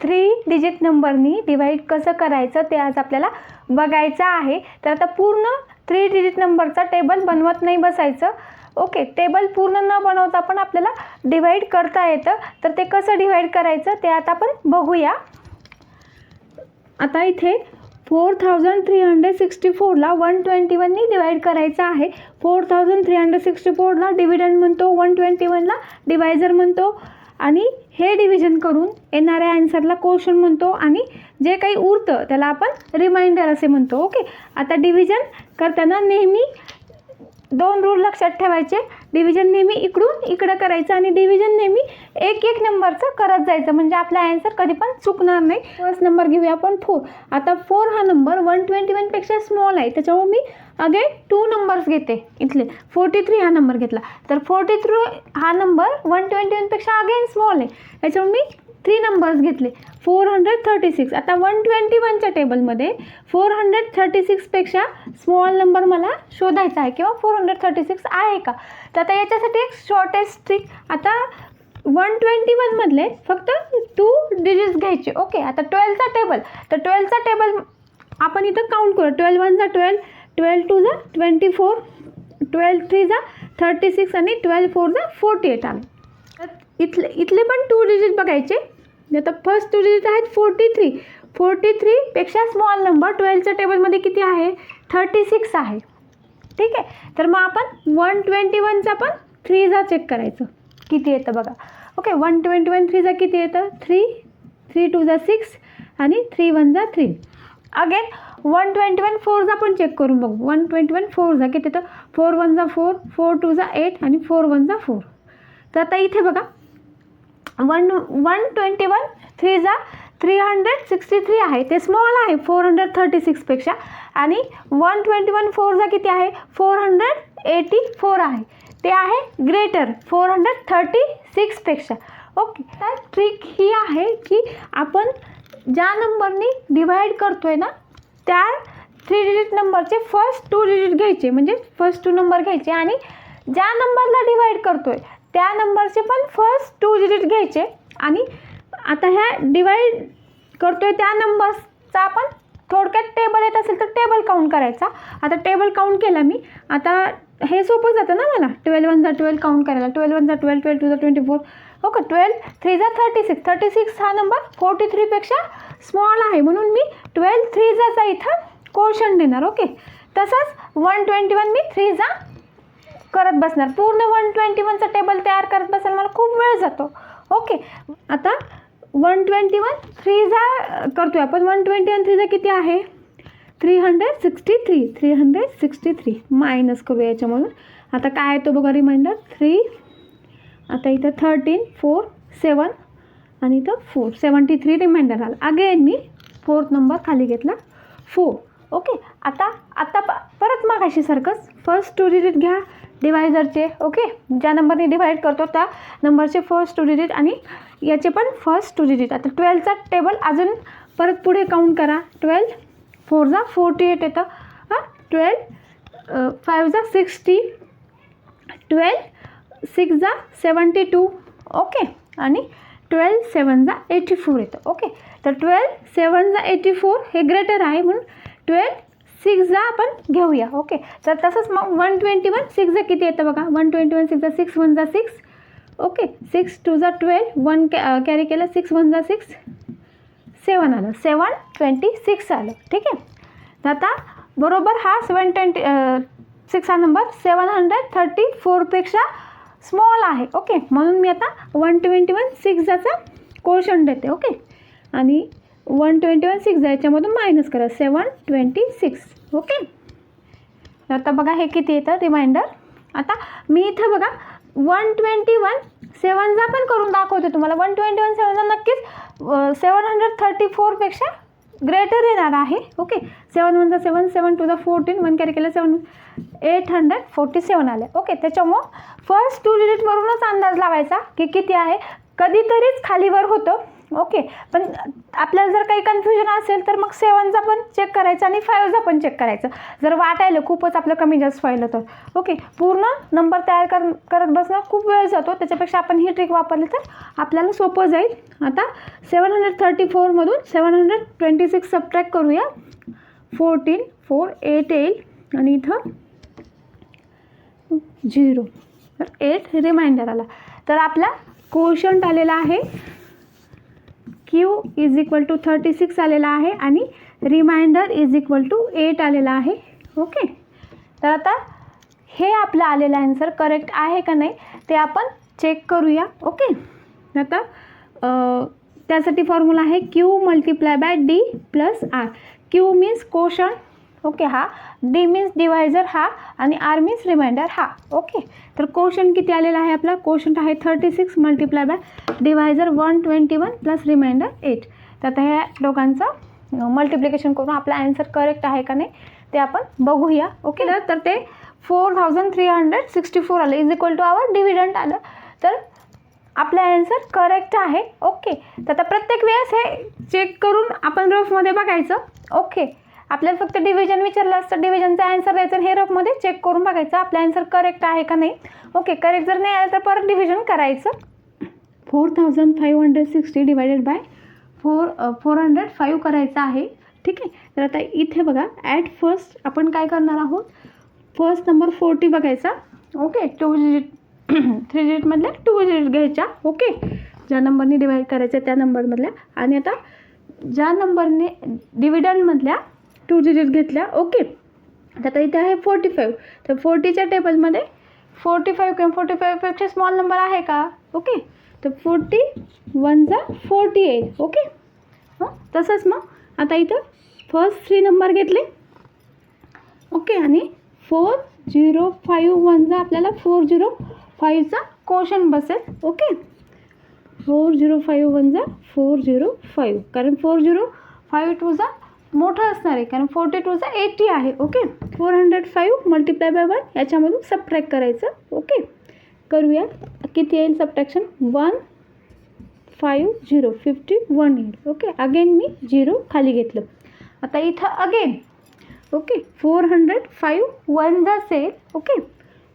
Three digit नंबरनी divide कसं करायचं ते आज आपल्याला बघायचं आहे. तर आता पूर्ण थ्री डिजिट नंबरचा टेबल बनवत नाही बसायचं. ओके टेबल पूर्ण न बनवता पण आपल्याला डिवाईड करता येतं. तर ते कसं डिवाईड करायचं ते आता आपण बघूया. आता इथे four thousand three hundred sixty फोरला वन ट्वेंटी वननी डिवाईड करायचं आहे. Four thousand three hundred sixty फोरला डिव्हिडंड म्हणतो वन ट्वेंटी वनला डिवायझर म्हणतो. आणि हे डिव्हिजन करून येणाऱ्या आन्सरला क्वेश्चन म्हणतो आणि जे काही उरतं त्याला आपण रिमाइंडर असे म्हणतो ओके आता डिव्हिजन करताना नेहमी दोन रूल लक्षात ठेवायचे. डिव्हिजन नेहमी इकडून इकडं करायचं आणि डिव्हिजन नेहमी एक एक नंबरचं करत जायचं. म्हणजे आपला आन्सर कधी पण चुकणार नाही. फर्स्ट नंबर घेऊया आपण फोर आता फोर हा नंबर वन ट्वेंटी वनपेक्षा स्मॉल आहे. त्याच्यामुळे मी अगे टू नंबर्स घेते इथले. फोर्टी थ्री हा नंबर घेतला. तर फोर्टी थ्री हा नंबर वन ट्वेंटी वनपेक्षा अगेन स्मॉल आहे. त्याच्यामुळे मी थ्री नंबर्स घेतले. फोर हंड्रेड थर्टी सिक्स आता वन ट्वेंटी वनच्या टेबलमध्ये फोर हंड्रेड थर्टी सिक्सपेक्षा स्मॉल नंबर मला शोधायचा आहे किंवा फोर हंड्रेड थर्टी सिक्स आहे का? तर आता याच्यासाठी एक शॉर्टेस्ट ट्रिक आता वन ट्वेंटी वनमधले फक्त टू डिजिट्स घ्यायचे. ओके आता ट्वेल्वचा टेबल तर ट्वेल्वचा टेबल आपण इथं काउंट करू. ट्वेल्व वनचा ट्वेल्व ट्वेल्व टू जा ट्वेंटी फोर ट्वेल्व थ्री जा थर्टी सिक्स आणि ट्वेल्व फोर जा फोर्टी एट आले इथले इथले पण टू डिजिट बघायचे. आता फर्स्ट टू डिजिट आहेत फोर्टी थ्री फोर्टी थ्रीपेक्षा स्मॉल नंबर ट्वेल्थच्या टेबलमध्ये किती आहे? थर्टी सिक्स आहे. ठीक आहे? तर मग आपण वन ट्वेंटी वनचा पण थ्रीजा चेक करायचं. किती येतं बघा? ओके वन ट्वेंटी वन थ्रीजा किती येतं? थ्री थ्री टू जा सिक्स आणि थ्री वन जा three again one twenty one फोरचा पण चेक करून बघू. वन ट्वेंटी वन फोरचा किती येतं? फोर वन जा फोर फोर टू जा एट आणि फोर वन जा फोर तर आता इथे बघा. One one twenty one three जा थ्री हंड्रेड सिक्स्टी थ्री आहे. ते स्मॉल आहे फोर हंड्रेड थर्टी सिक्सपेक्षा आणि वन ट्वेंटी वन फोरचा किती आहे? फोर हंड्रेड एटी फोर आहे. ते आहे ग्रेटर फोर हंड्रेड थर्टी सिक्सपेक्षा ओके तर ट्रिक ही आहे की आपण ज्या नंबरनी डिवाईड करतो आहे ना त्या थ्री डिजिट नंबरचे फर्स्ट टू डिजिट घ्यायचे. म्हणजे फर्स्ट टू नंबर घ्यायचे. आणि ज्या नंबरला डिवाईड करतो आहे त्या नंबरचे पण फर्स्ट टू डिजिट घ्यायचे. आणि आता ह्या डिवाईड करतो आहे त्या नंबर्सचा आपण थोडक्यात टेबल येत असेल तर टेबल काउंट करायचा. आता टेबल काउंट केला मी. आता हे सोपं जातं ना मला. ट्वेल्व वन ट्वेल्व काउंट करायला. Twelve one twelve twelve two जा ट्वेंटी फोर ओके ट्वेल्व थ्रीजा थर्टी सिक्स थर्टी सिक्स हा नंबर फोर्टी थ्रीपेक्षा स्मॉल आहे. म्हणून मी ट्वेल्व थ्रीजाचा इथं कोशन देणार. ओके? तसंच वन ट्वेंटी वन मी थ्रीजा करत बसणार. पूर्ण वन ट्वेंटी वनचा टेबल तयार करत बसायला मला खूप वेळ जातो. ओके आता वन ट्वेंटी वन थ्री जा करतोय आपण. वन ट्वेंटी वन थ्री जा किती आहे? Three hundred sixty three three hundred sixty three minus करूया याच्यामधून. आता काय येतो बघा रिमाइंडर थ्री आता इथं थर्टीन फोर सेवन आणि इथं फोर सेवन्टी थ्री रिमाइंडर आला. अगेन मी फोर्थ नंबर खाली घेतला. फोर ओके आता आता प परत मागाशी सारखंच फर्स्ट टू डिजिट घ्या. डिवायझरचे ओके? ज्या नंबरने डिवाईड करतो त्या नंबरचे फर्स्ट टू डिजिट आणि याचे पण फर्स्ट टू डिजिट आता ट्वेल्वचा टेबल अजून परत पुढे काउंट करा. ट्वेल्व फोर जा फोर्टी एट येतं. हां? ट्वेल्व फाईव्ह जा सिक्स्टी ट्वेल्व सिक्स जा सेवन्टी टू ओके? आणि ट्वेल्व सेवन जा एटी फोर येतं ओके? तर ट्वेल्व सेवन जा एटी फोर हे ग्रेटर आहे म्हणून ट्वेल्व सिक्सला आपण घेऊया ओके? तर तसंच मग वन ट्वेंटी वन सिक्स जा किती येतं बघा? वन ट्वेंटी वन सिक्स जा सिक्स वन जा सिक्स ओके? सिक्स टू जा ट्वेल्व वन कॅ कॅरी केलं सिक्स वन जा सिक्स सेवन आलं. सेवन ट्वेंटी सिक्स आलं. ठीक आहे? तर आता बरोबर हा सेवन ट्वेंटी सिक्स हा नंबर सेवन हंड्रेड थर्टी फोरपेक्षा स्मॉल आहे ओके? म्हणून मी आता वन ट्वेंटी वन सिक्स जाचा देते ओके? आणि वन ट्वेंटी वन सिक्स याच्यामधून मायनस करा. Seven twenty six. ओके. आता बघा हे किती येतं? रिमाइंडर आता मी इथं बघा वन ट्वेंटी वन सेवनचा पण करून दाखवते तुम्हाला. वन ट्वेंटी वन सेवनचा नक्कीच सेवन हंड्रेड थर्टी फोरपेक्षा ग्रेटर येणार आहे. Okay. Seven वनचा seven seven two the fourteen one carry केलं seven eight hundred forty seven आले. ओके त्याच्यामुळं फर्स्ट टू डिजिटवरूनच अंदाज लावायचा की किती आहे. कधीतरीच खालीवर होतं. ओके. पण आपल्याला जर काही कन्फ्युजन असेल तर मग सेवनचा पण चेक करायचं आणि फायव्हचा पण चेक करायचं. जर वाटायला खूपच आपलं कमी जास्त व्हायला तर ओके. पूर्ण नंबर तयार कर करत बसणं खूप वेळ जातो. त्याच्यापेक्षा आपण ही ट्रिक वापरली तर आपल्याला सोपं जाईल. आता seven hundred thirty फोरमधून seven hundred twenty six subtract करूया. फोर्टीन फोर एट येईल. आणि इथं झिरो एट रिमाइंडर आला. तर आपला कोशंट आलेला आहे. Q is equal to thirty six आलेला आहे आणि reminder is equal to eight आलेला आहे. ओके तर आता हे आपलं आलेलं आन्सर करेक्ट आहे का नाही ते आपण चेक करूया. ओके आता त्यासाठी फॉर्म्युला आहे Q multiply by D plus R Q means quotient okay हा डी मीन्स डिवायझर हा आणि आर मीन्स रिमाइंडर हा. ओके तर कोशन किती आलेला आहे आपला? कोशन आहे thirty six multiply by divisor one twenty one plus reminder eight तर आता ह्या दोघांचं मल्टिप्लिकेशन करून आपला आन्सर करेक्ट आहे का नाही ते आपण बघूया. ओके ना तर ते four thousand three hundred sixty four आलं. Is equal to our dividend आलं. तर आपला आन्सर करेक्ट आहे. ओके तर आता प्रत्येक वेळेस हे चेक करून आपण रफमध्ये बघायचं. ओके आपल्याला फक्त डिव्हिजन विचारलं असतं. डिव्हिजनचा आन्सर द्यायचं आणि हे रफमध्ये चेक करून बघायचं आपला आन्सर करेक्ट आहे का नाही. ओके करेक्ट जर नाही आलं तर परत डिव्हिजन करायचं. Four thousand five hundred sixty divided by four four hundred five करायचं आहे. ठीक आहे? तर आता इथे बघा ॲट फर्स्ट आपण काय करणार आहोत? फर्स्ट नंबर फोर्टी बघायचा. ओके टू डिजिट थ्री डिजिटमधल्या टू डिजिट घ्यायच्या. ओके ज्या नंबरने डिवाईड करायच्या त्या नंबरमधल्या आणि आता ज्या नंबरने डिव्हिडंडमधल्या टू डिजिट घेतल्या ओके आता इथे आहे फोर्टी फाईव्ह तर फोर्टीच्या टेबलमध्ये फोर्टी फाईव्ह किंवा फोर्टी फाईव्हपेक्षा स्मॉल नंबर आहे का? ओके तर फोर्टी वनचा फोर्टी एट ओके हां? तसंच मग. आता इथं फर्स्ट थ्री नंबर घेतले. ओके आणि फोर झिरो फाईव्ह वनचा आपल्याला फोर झिरो फाईव्हचा क्वेश्चन बसेल. ओके फोर झिरो फाईव्ह वनचा फोर झिरो फाईव्ह कारण फोर झिरो फाईव्ह टूचा मोठं असणार आहे कारण फोर्टी टूचा एटी आहे okay four hundred five multiply by one याच्यामधून सबट्रॅक्ट करायचं ओके करूया. किती येईल subtraction one five zero fifty one येईल ओके अगेन मी झिरो खाली घेतलं. आता इथं again okay four hundred five one जा sale okay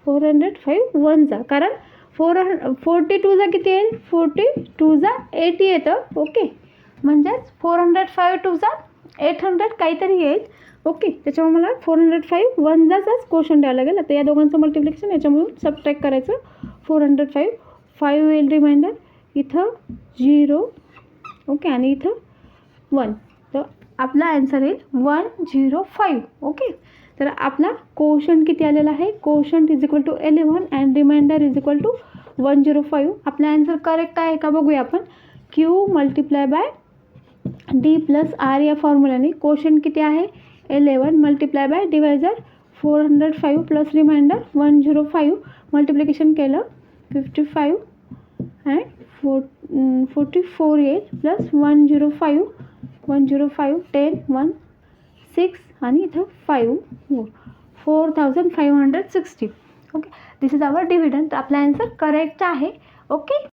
four hundred five one जा कारण फोर हं फोर्टी टूचा किती येईल? फोर्टी टूचा एटी येतं ओके म्हणजेच फोर हंड्रेड फाईव्ह टूचा एट हंड्रेड काहीतरी येईल. ओके त्याच्यामुळे मला फोर हंड्रेड फाईव्ह वनजाचाच क्वेश्चन द्यावा लागेल. आता या दोघांचं मल्टिप्लिकेशन याच्यामधून सबट्रॅक्ट करायचं. फोर हंड्रेड फाईव्ह फाईव्ह येईल रिमाइंडर इथं झिरो ओके आणि इथं वन तर आपला आन्सर येईल वन झिरो फाईव्ह ओके तर आपला कोशन किती आलेला आहे? Quotient is equal to eleven and remainder is equal to one zero five आपला आन्सर करेक्ट आहे का? बघूया आपण. Q multiply by D plus R या फॉर्म्युलाने क्वेश्चन किती आहे? Eleven multiply by divisor four hundred five plus remainder one zero five multiplication केलं fifty five and four forty four eight plus one zero five one zero five ten one six आणि इथं five four thousand five hundred sixty okay this is our dividend आपला answer correct आहे. Okay